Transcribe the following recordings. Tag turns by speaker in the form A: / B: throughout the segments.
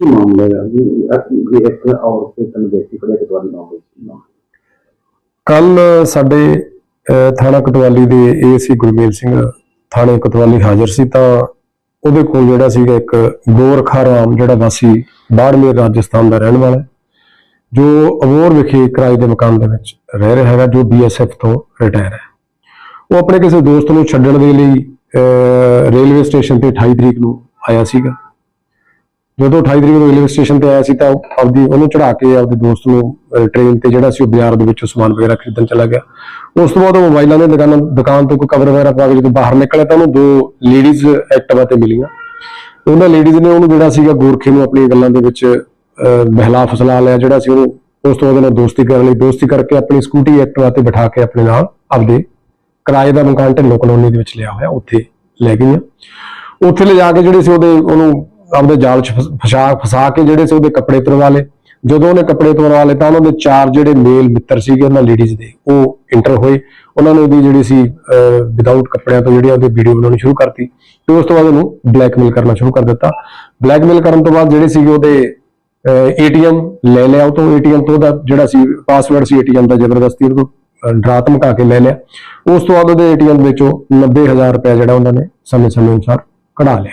A: ਕੀ ਮਾਮਲਾ ਹੈ ਜੀ ਇੱਕ ਔਰਤ ਤੇ ਤਿੰਨ ਵਿਅਕਤੀ ਤੁਹਾਡੀ ਮਾਮਲੇ
B: ਕੱਲ ਸਾਡੇ ਥਾਣਾ ਕਤਵਾਲੀ ਦੇ ਏਸੀ ਗੁਰਮੇਲ ਸਿੰਘ ਥਾਣੇ ਕਤਵਾਲੀ ਹਾਜ਼ਰ ਸੀ ਤਾਂ ਉਹਦੇ ਕੋਲ ਜਿਹੜਾ ਸੀਗਾ ਇੱਕ ਗੋਰਖਾ ਰਾਮ ਜਿਹੜਾ ਵਾਸੀ ਬਾੜਮੇਰ ਰਾਜਸਥਾਨ ਦਾ ਰਹਿਣ ਵਾਲਾ ਜੋ ਅਬੋਰ ਵਿਖੇ ਕਿਰਾਏ ਦੇ ਮਕਾਨ ਦੇ ਵਿੱਚ ਰਹਿ ਰਿਹਾ ਹੈਗਾ ਜੋ ਬੀਐਸਐਫ ਤੋਂ ਰਿਟਾਇਰ ਹੈ। ਉਹ ਆਪਣੇ ਕਿਸੇ ਦੋਸਤ ਨੂੰ ਛੱਡਣ ਦੇ ਲਈ ਅਹ, ਰੇਲਵੇ ਸਟੇਸ਼ਨ ਤੇ 28 ਤਰੀਕ ਨੂੰ ਆਇਆ ਸੀਗਾ। ਜਦੋਂ 28 ਤਰੀਕ ਨੂੰ ਰੇਲਵੇ ਸਟੇਸ਼ਨ ਤੇ ਆਇਆ ਸੀ ਤਾਂ ਆਪਦੀ ਉਹਨੂੰ ਚੜਾ ਕੇ ਆਪਦੇ ਦੋਸਤ ਨੂੰ ਟ੍ਰੇਨ ਤੇ ਜਿਹੜਾ ਸੀ ਉਹ ਬਾਜ਼ਾਰ ਦੇ ਵਿੱਚੋਂ ਸਮਾਨ ਵਗੈਰਾ ਖਰੀਦਣ ਚਲਾ ਗਿਆ। ਉਸ ਤੋਂ ਬਾਅਦ ਉਹ ਮੋਬਾਈਲਾਂ ਦੇ ਦੁਕਾਨਾਂ ਦੁਕਾਨ ਤੋਂ ਕੋਈ ਕਵਰ ਵਗੈਰਾ ਪਾ ਕੇ ਜਦੋਂ ਬਾਹਰ ਨਿਕਲਿਆ ਤਾਂ ਉਹਨੂੰ ਦੋ ਲੇਡੀਜ਼ ਐਕਟਿਵਾ ਤੇ ਮਿਲੀਆਂ। ਉਹਨਾਂ ਲੇਡੀਜ਼ ਨੇ ਉਹਨੂੰ ਜਿਹੜਾ ਸੀਗਾ ਗੋਰਖੇ ਨੂੰ ਆਪਣੀਆਂ ਗੱਲਾਂ ਦੇ ਵਿੱਚ ਅਹ, ਬਹਿਲਾ ਫਸਲਾ ਲਿਆ ਜਿਹੜਾ ਸੀ ਉਹਨੂੰ ਉਸ ਤੋਂ ਬਾਅਦ ਉਹਨੇ ਦੋਸਤੀ ਕਰਨ ਲਈ ਦੋਸਤੀ ਕਰਕੇ ਆਪਣੀ ਸਕੂਟੀ ਐਕਟਿਵਾ ਤੇ ਬਿਠਾ ਕੇ ਆਪਣੇ ਨਾਲ ਆਪਦੇ ਕਿਰਾਏ ਦਾ ਮਕਾਨ ਢਿੱਲੋਂ ਕਲੋਨੀ ਦੇ ਵਿੱਚ ਲਿਆ ਹੋਇਆ ਉੱਥੇ ਲੈ ਗਈਆਂ। ਉੱਥੇ ਲੈ ਜਾ ਕੇ ਜਿਹੜੇ ਸੀ ਉਹਦੇ ਉਹਨੂੰ ਆਪਦੇ ਜਾਲ 'ਚ ਫਸ- ਫਸਾ ਫਸਾ ਕੇ ਜਿਹੜੇ ਸੀ ਉਹਦੇ ਕੱਪੜੇ ਤੁਰਵਾ ਲਏ। ਜਦੋਂ ਉਹਨੇ ਕੱਪੜੇ ਤੁਰਵਾ ਲਏ ਤਾਂ ਉਹਨਾਂ ਦੇ ਚਾਰ ਜਿਹੜੇ ਮੇਲ ਮਿੱਤਰ ਸੀਗੇ, ਉਹਨਾਂ ਲੇਡੀਜ਼ ਦੇ, ਉਹ ਇੰਟਰ ਹੋਏ। ਉਹਨਾਂ ਨੇ ਉਹਦੀ ਜਿਹੜੀ ਸੀ ਵਿਦਆਊਟ ਕੱਪੜਿਆਂ ਤੋਂ ਜਿਹੜੀ ਉਹਦੀ ਵੀਡੀਓ ਬਣਾਉਣੀ ਸ਼ੁਰੂ ਕਰਤੀ। ਤੇ ਉਸ ਤੋਂ ਬਾਅਦ ਉਹਨੂੰ ਬਲੈਕਮੇਲ ਕਰਨਾ ਸ਼ੁਰੂ ਕਰ ਦਿੱਤਾ। ਬਲੈਕਮੇਲ ਕਰਨ ਤੋਂ ਬਾਅਦ ਜਿਹੜੇ ਸੀਗੇ ਉਹਦੇ ਏਟੀਐਮ ਲੈ ਲਿਆ ਉਹ ਤੋਂ। ਏਟੀਐਮ ਤੋਂ ਉਹਦਾ ਜਿਹੜਾ ਸੀ ਪਾਸਵਰਡ ਸੀ ਏਟੀਐਮ ਦਾ, ਜ਼ਬਰਦਸਤੀ ਉਹ ਤੋਂ ਡਰਾ ਧਮਕਾ ਕੇ ਲੈ ਲਿਆ। ਉਸ ਤੋਂ ਬਾਅਦ ਉਹਦੇ ਏਟੀਐਮ ਵਿੱਚੋਂ 90000 ਰੁਪਏ ਜਿਹੜਾ ਉਹਨਾਂ ਨੇ ਸਮੇਂ ਸਮੇਂ ਅਨੁਸਾਰ ਕਢਾ ਲਿਆ।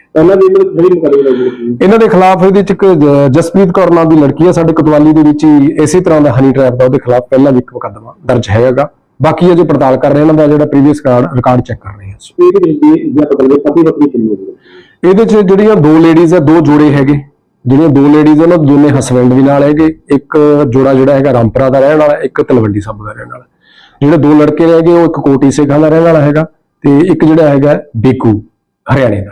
A: ਪਹਿਲਾਂ ਵੀ ਇਹਨਾਂ ਲੱਗੀ
B: ਦੇ ਖਿਲਾਫ ਇਹਦੇ ਚ ਇੱਕ ਜ- ਜਸਪ੍ਰੀਤ ਕੌਰ ਨਾਮ ਦੀ ਲੜਕੀ ਹੈ ਸਾਡੇ ਕਤਵਾਲੀ ਦੇ ਵਿੱਚ ਹੀ ਇਸੇ ਤਰ੍ਹਾਂ ਦਾ ਹਨੀ ਟ੍ਰੈਪ ਦਾ ਉਹਦੇ ਖਿਲਾਫ ਪਹਿਲਾਂ ਵੀ ਇੱਕ ਮੁਕੱਦਮਾ ਦਰਜ ਹੈਗਾ। ਬਾਕੀ ਅਜੇ ਪੜਤਾਲ ਕਰ ਰਹੇ ਇਹਨਾਂ ਦਾ ਜਿਹੜਾ ਪ੍ਰੀਵੀਅਸ ਰਿਕਾਰਡ ਚੈੱਕ ਕਰ ਰਹੇ ਹਾਂ ਅਸੀਂ।
A: ਇਹਦੇ ਵਿੱਚ ਜੀ ਜੇ ਆਪਾਂ ਗੱਲ ਪਤੀ ਪਤਨੀ ਕਿੰਨੀ ਹੋਈ
B: ਇਹਦੇ ਚ ਜਿਹੜੀਆਂ ਦੋ ਲੇਡੀਜ਼ ਆ ਦੋ ਜੋੜੇ ਹੈਗੇ। ਜਿਹੜੀਆਂ ਦੋ ਲੇਡੀਜ਼ ਉਹਨਾਂ ਦੋਨੇ ਹਸਬੰਡ ਵੀ ਨਾਲ ਹੈਗੇ। ਇੱਕ ਜੋੜਾ ਜਿਹੜਾ ਹੈਗਾ ਰਾਮਪੁਰਾ ਦਾ ਰਹਿਣ ਵਾਲਾ ਇੱਕ ਤਲਵੰਡੀ ਸਾਬੋ ਦਾ ਰਹਿਣ ਵਾਲਾ। ਜਿਹੜੇ ਦੋ ਲੜਕੇ ਹੈਗੇ ਉਹ ਇੱਕ ਕੋਟੀ ਸੇਖਾਂ ਦਾ ਰਹਿਣ ਵਾਲਾ ਹੈਗਾ ਤੇ ਇੱਕ ਜਿਹੜਾ ਹੈਗਾ ਬੇਕੂ ਹਰਿਆਣੇ ਦਾ।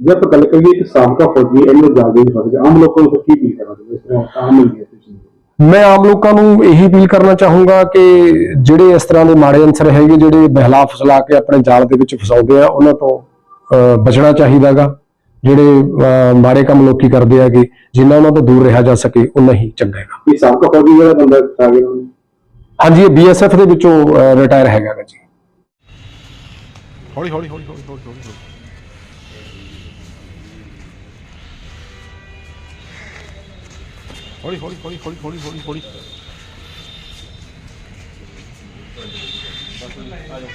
A: ਜੇ ਆਪਾਂ ਗੱਲ ਕਰੀਏ ਕਿ ਸਾਬਕਾ ਫੌਜੀ ਇਹਨੇ ਜਾਗੇ ਫਸ ਗਿਆ ਆਮ ਲੋਕਾਂ ਨੂੰ ਕੀ ਅਪੀਲ ਕਰਨਾ ਚਾਹੁੰਦੇ? ਇਸ ਤਰ੍ਹਾਂ ਆਮ ਮਿਲ ਗਿਆ ਤੁਸੀਂ।
B: ਮੈਂ ਆਮ ਲੋਕਾਂ ਨੂੰ ਇਹੀ ਅਪੀਲ ਕਰਨਾ ਚਾਹੂੰਗਾ ਕਿ ਜਿਹੜੇ ਇਸ ਤਰ੍ਹਾਂ ਦੇ ਮਾੜੇ ਅਨਸਰ ਹੈਗੇ ਜਿਹੜੇ ਬਹਿਲਾ ਫਸਲਾ ਕੇ ਆਪਣੇ ਜਾਲ ਦੇ ਵਿੱਚ ਫਸਾਉਂਦੇ ਆ ਉਹਨਾਂ ਤੋਂ ਬਚਣਾ ਚਾਹੀਦਾਗਾ। ਜਿਹੜੇ ਮਾੜੇ ਕੰਮ ਲੋਕੀ ਕਰਦੇ ਹੈਗੇ ਜਿੰਨਾ ਉਹਨਾਂ ਤੋਂ ਦੂਰ ਰਿਹਾ ਜਾ ਸਕੇ ਉਨਾ ਹੀ ਚੰਗਾ ਹੈਗਾ।
A: ਇਹ ਸਾਬਕਾ ਫੌਜੀ ਜਿਹੜਾ ਬੰਦਾ ਆ ਗਿਆ।
B: ਹਾਂਜੀ ਇਹ ਬੀਐਸਐਫ ਦੇ ਵਿੱਚੋਂ ਰਿਟਾਇਰ ਹੈਗਾ ਜੀ।
C: ਹੌਲੀ ਹੌਲੀ ਹੌਲੀ ਹੌਲੀ ਹੌਲੀ। ਹੌਲੀ ਹੌਲੀ ਹੌਲੀ ਹੌਲੀ ਹੌਲੀ ਹੌਲੀ ਹੌਲੀ ਆ ਜਾਓ